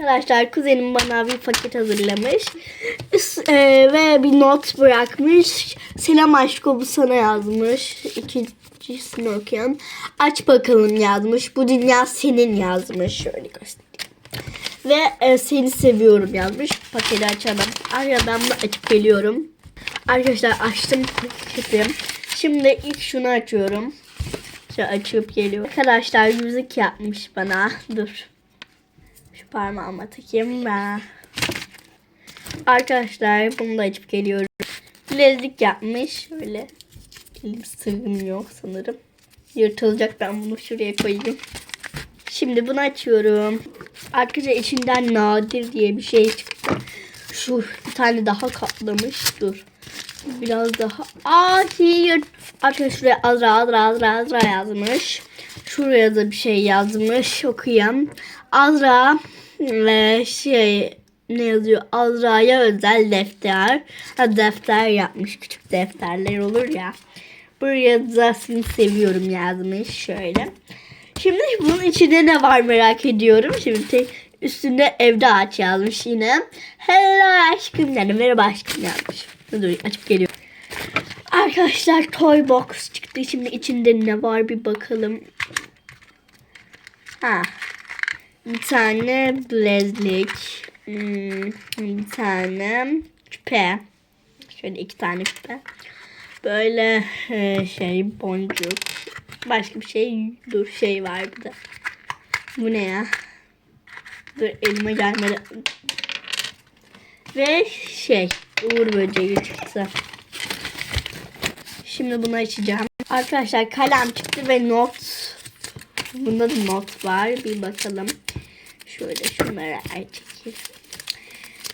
Arkadaşlar kuzenim bana bir paket hazırlamış Üst- e, ve bir not bırakmış. Selam aşko bu sana yazmış. İkincisini okuyan. Aç bakalım yazmış. Bu dünya senin yazmış. Şöyle göstereyim. Ve e, seni seviyorum yazmış. Paketi açalım. Arya ben bunu açıp geliyorum. Arkadaşlar açtım paketi. Şimdi ilk şunu açıyorum. Şöyle açıp geliyor. Arkadaşlar müzik yapmış bana. Dur. Şu parmağıma takayım ben. Arkadaşlar bunu da açıp geliyorum. Bilezik yapmış. Şöyle. Elim sığmıyor sanırım. Yırtılacak ben bunu şuraya koyayım. Şimdi bunu açıyorum. Arkadaşlar içinden nadir diye bir şey çıktı. Şu bir tane daha katlamış. Dur. Biraz daha. Aa. Arkadaşlar şuraya Azra Azra Azra Azra yazmış. Şuraya da bir şey yazmış. Okuyayım. Azra ve şey ne yazıyor? Azra'ya özel defter. Ha, defter yapmış. Küçük defterler olur ya. Buraya da seni seviyorum yazmış. Şöyle. Şimdi bunun içinde ne var merak ediyorum. Şimdi tek üstünde evde aç yazmış yine. Hello aşkım yani merhaba aşkım yazmış. Dur açıp geliyor. Arkadaşlar toy box çıktı. Şimdi içinde ne var bir bakalım. Ha. Bir tane bilezlik. Hmm, bir tane küpe. Şöyle iki tane küpe. Böyle e, şey boncuk. Başka bir şey dur şey var bir de. Bu ne ya? Dur elime gelmedi. Ve şey uğur böceği çıktı. Şimdi bunu açacağım. Arkadaşlar kalem çıktı ve not. Bunda da not var. Bir bakalım. Şöyle şunları çekeyim.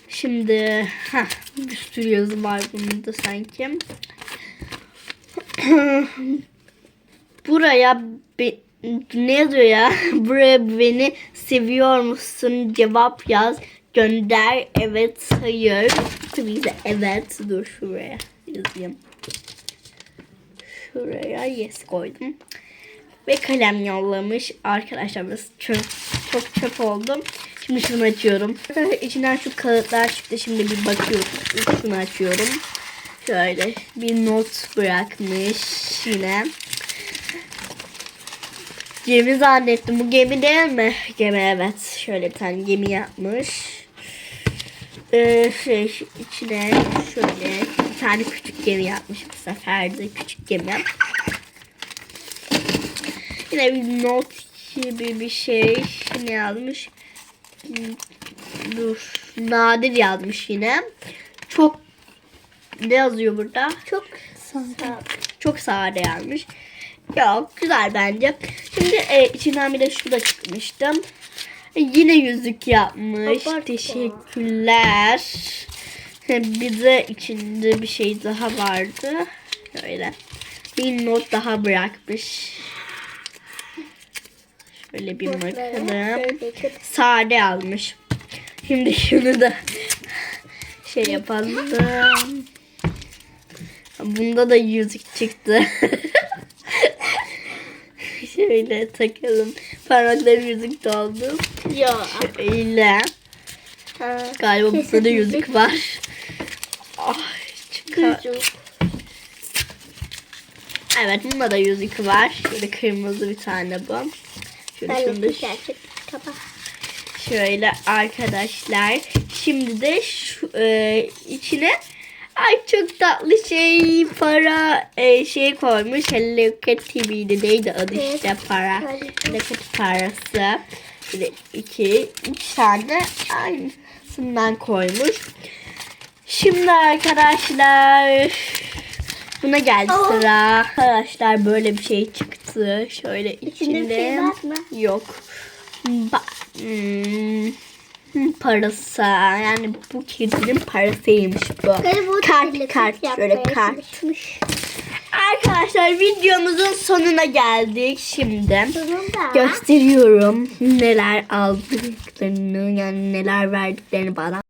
Şimdi ha bir sürü yazı var bunda sanki. Buraya be- ne yazıyor ya? Buraya beni seviyor musun? Cevap yaz. Gönder. Evet. Hayır. Tabii de evet. Dur şuraya yazayım. Şuraya yes koydum. Ve kalem yollamış. Arkadaşlar burası çöp. Çok çöp oldum. Şimdi şunu açıyorum. İçinden şu kağıtlar çıktı. Şimdi bir bakıyorum. Şunu açıyorum. Şöyle bir not bırakmış yine. Gemi zannettim. Bu gemi değil mi? Gemi evet. Şöyle bir tane gemi yapmış. Ee, şey içine şöyle bir tane küçük gemi yapmış bu sefer de küçük gemi. Yine bir not gibi bir şey ne yazmış? Dur. Nadir yazmış yine. Çok ne yazıyor burada? Çok sade. Çok sade yazmış. Ya güzel bence. Şimdi e, içinden bir de şu da çıkmıştı. E, yine yüzük yapmış. Abartma. Teşekkürler. Bir de içinde bir şey daha vardı. Şöyle. Bir not daha bırakmış. Şöyle bir bakalım. Sade almış. Şimdi şunu da şey yapalım. Bunda da yüzük çıktı. Şöyle takalım. Parmaklarım yüzük doldu. Ya. Şöyle. Ha. Galiba bunda da yüzük var. Ay, çıkar. Küçük. Evet bunda da yüzük var. Şöyle kırmızı bir tane bu. Kaba. Şöyle arkadaşlar. Şimdi de şu e, içine ay çok tatlı şey para e, şey koymuş. Hello Kitty miydi neydi adı Evet. işte para. Hello Kitty parası. Bir iki, üç tane aynısından koymuş. Şimdi arkadaşlar buna geldi sıra. Arkadaşlar böyle bir şey çıktı. Şöyle içinde, İçinde bir şey var mı? Yok. Ba- hmm, parası. Yani bu kedinin parasıymış bu. Galiba Kart kart şöyle yapmaya kart. çalışmış. Arkadaşlar videomuzun sonuna geldik şimdi. Sonunda. Gösteriyorum neler aldıklarını yani neler verdiklerini bana.